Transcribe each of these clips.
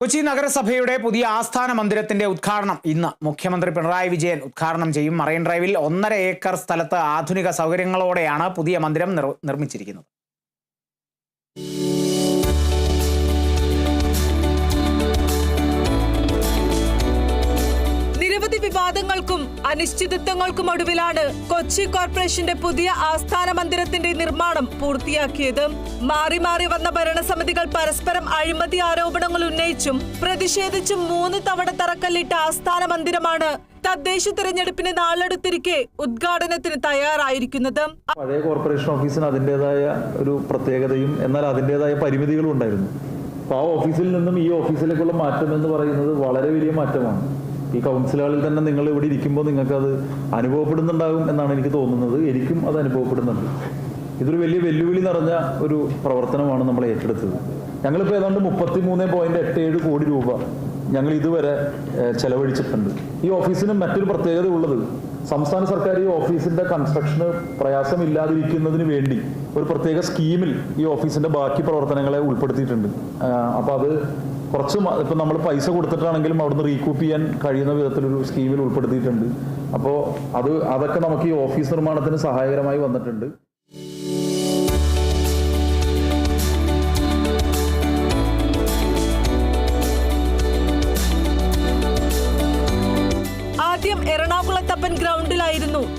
കൊച്ചി നഗരസഭയുടെ പുതിയ ആസ്ഥാന മന്ദിരത്തിന്റെ ഉദ്ഘാടനം ഇന്ന്. മുഖ്യമന്ത്രി പിണറായി വിജയൻ ഉദ്ഘാടനം ചെയ്യും. മറൈൻ ഡ്രൈവിൽ ഒന്നര ഏക്കർ സ്ഥലത്ത് ആധുനിക സൗകര്യങ്ങളോടെയാണ് പുതിയ മന്ദിരം നിർ- നിർമ്മിച്ചിരിക്കുന്നത്. നിരവധി അനിശ്ചിതത്വങ്ങൾക്കും ഒടുവിലാണ് കൊച്ചി കോർപ്പറേഷന്റെ പുതിയ ആസ്ഥാന മന്ദിരത്തിന്റെ നിർമ്മാണം പൂർത്തിയാക്കിയത്. മാറി മാറി വന്ന ഭരണസമിതികൾ പരസ്പരം അഴിമതി ആരോപണങ്ങൾ ഉന്നയിച്ചും പ്രതിഷേധിച്ചും മൂന്ന് തവണ തറക്കല്ലിട്ട ആസ്ഥാന മന്ദിരമാണ് തദ്ദേശ തെരഞ്ഞെടുപ്പിന് നാളെടുത്തിരിക്കെ ഉദ്ഘാടനത്തിന് തയ്യാറായിരിക്കുന്നത്. പഴയ കോർപ്പറേഷൻ ഓഫീസിന് അതിന്റെതായ ഒരു പ്രത്യേകതയും എന്നാൽ അതിന്റെതായ പരിമിതികളും ഉണ്ടായിരുന്നു. അപ്പോൾ ആ ഓഫീസിൽ നിന്നും ഈ ഓഫീസിലേക്കുള്ള മാറ്റം എന്ന് പറയുന്നത് വളരെ വലിയ മാറ്റമാണ്. ഈ കൗൺസിലുകളിൽ തന്നെ നിങ്ങൾ ഇവിടെ ഇരിക്കുമ്പോൾ നിങ്ങൾക്കത് അനുഭവപ്പെടുന്നുണ്ടാകും എന്നാണ് എനിക്ക് തോന്നുന്നത്. എനിക്കും അത് അനുഭവപ്പെടുന്നുണ്ട്. ഇതൊരു വലിയ വെല്ലുവിളി നിറഞ്ഞ ഒരു പ്രവർത്തനമാണ് നമ്മൾ ഏറ്റെടുത്തത്. ഞങ്ങളിപ്പോൾ ഏതാണ്ട് മുപ്പത്തി മൂന്ന് പോയിന്റ് എട്ട് ഏഴ് കോടി രൂപ ഞങ്ങൾ ഇതുവരെ ചെലവഴിച്ചിട്ടുണ്ട്. ഈ ഓഫീസിന് മറ്റൊരു പ്രത്യേകത ഉള്ളത്. സംസ്ഥാന സർക്കാർ ഈ ഓഫീസിന്റെ കൺസ്ട്രക്ഷന് പ്രയാസമില്ലാതിരിക്കുന്നതിന് വേണ്ടി ഒരു പ്രത്യേക സ്കീമിൽ ഈ ഓഫീസിന്റെ ബാക്കി പ്രവർത്തനങ്ങളെ ഉൾപ്പെടുത്തിയിട്ടുണ്ട്. അപ്പോൾ അപ്പൊ അത് കുറച്ച് ഇപ്പൊ നമ്മൾ പൈസ കൊടുത്തിട്ടാണെങ്കിലും അവിടുന്ന് റീകൂപ്പ് ചെയ്യാൻ കഴിയുന്ന വിധത്തിലൊരു സ്കീമിൽ ഉൾപ്പെടുത്തിയിട്ടുണ്ട്. അപ്പോൾ അത് അതൊക്കെ നമുക്ക് ഈ ഓഫീസ് നിർമ്മാണത്തിന് സഹായകരമായി വന്നിട്ടുണ്ട്.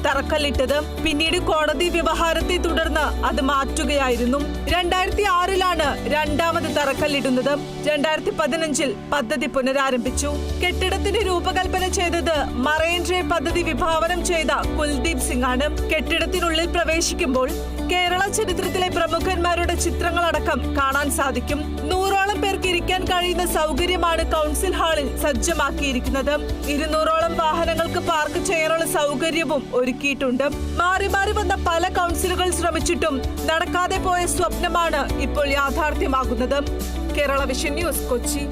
തറക്കല്ലിട്ടത്. പിന്നീട് കോടതി വ്യവഹാരത്തെ തുടർന്ന് അത് മാറ്റുകയായിരുന്നു. രണ്ടായിരത്തി ആറിലാണ് രണ്ടാമത് തറക്കല്ലിടുന്നത്. രണ്ടായിരത്തി പതിനഞ്ചിൽ പദ്ധതി പുനരാരംഭിച്ചു. കെട്ടിടത്തിന്റെ രൂപകൽപ്പന ചെയ്തത് മറൈൻ പദ്ധതി വിഭാവനം ചെയ്ത കുൽദീപ് സിംഗ് ആണ് കെട്ടിടത്തിനുള്ളിൽ പ്രവേശിക്കുമ്പോൾ കേരള ചരിത്രത്തിലെ പ്രമുഖന്മാരുടെ ചിത്രങ്ങളടക്കം കാണാൻ സാധിക്കും. നൂറോളം പേർക്ക് ഇരിക്കാൻ കഴിയുന്ന സൗകര്യമാണ് കൗൺസിൽ ഹാളിൽ സജ്ജമാക്കിയിരിക്കുന്നത്. ഇരുന്നൂറോളം വാഹനങ്ങൾക്ക് പാർക്ക് ചെയ്യാനുള്ള സൗകര്യവും ഒരുക്കിയിട്ടുണ്ട്. മാറി മാറി വന്ന പല കൗൺസിലുകൾ ശ്രമിച്ചിട്ടും നടക്കാതെ പോയ സ്വപ്നമാണ് ഇപ്പോൾ യാഥാർത്ഥ്യമാകുന്നത്. Kerala vision news Kochi.